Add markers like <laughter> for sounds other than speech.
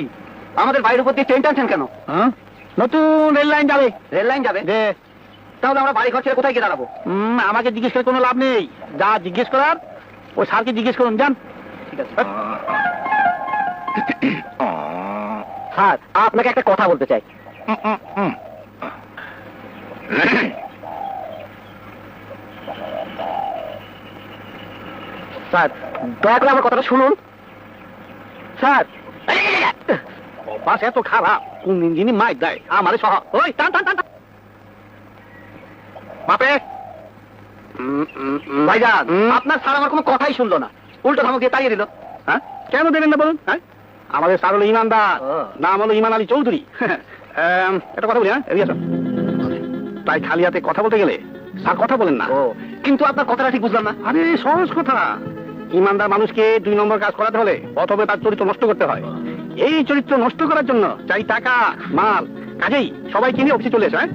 কি? আমাদের বাড়ির উপর দিয়ে ট্রেন টানছেন কেন? হ্যাঁ? নতুন রেল লাইন যাবে। রেল লাইন যাবে? তাহলে আমরা বাড়ি ঘর ছেড়ে কোথায় গিয়ে দাঁড়াবো? আমাকে জিজ্ঞেস করে কোনো লাভ নেই। যা জিজ্ঞেস করার ওই স্যারকে জিজ্ঞেস করুন যান। ঠিক আছে। স্যার আপনাকে একটা কথা বলতে চাই। স্যার দয়া করে আমার কথাটা শুনুন। স্যার বাস এত খারাপ। কোন ইঞ্জিনই মাইক দেয়। আমারে সহ। ওই টান টান টান। বাপে! ভাইজান আপনার স্যার আমার কোনো কথাই শুনলো না। উল্টো ধমক দিয়ে তাড়িয়ে দিল। হ্যাঁ? কেন দেবেন না বলুন? হ্যাঁ? আমাদের স্যার হলো ইমানদার। নাম হলো ইমান আলী চৌধুরী। <laughs> একটা কথা বলি হ্যাঁ? এদিকে। তাই খালি হাতে কথা বলতে গেলে স্যার কথা বলেন না। কিন্তু আপনার কথাটা ঠিক বুঝলাম না। আরে সহজ কথা। ইমানদার মানুষকে দুই নম্বর কাজ করাতে হলে প্রথমে তার চরিত্র নষ্ট করতে হয়। এই চরিত্র নষ্ট করার জন্য চাই টাকা, মাল, কাজেই সবাই কিনে অফিসে চলে এসো হ্যাঁ?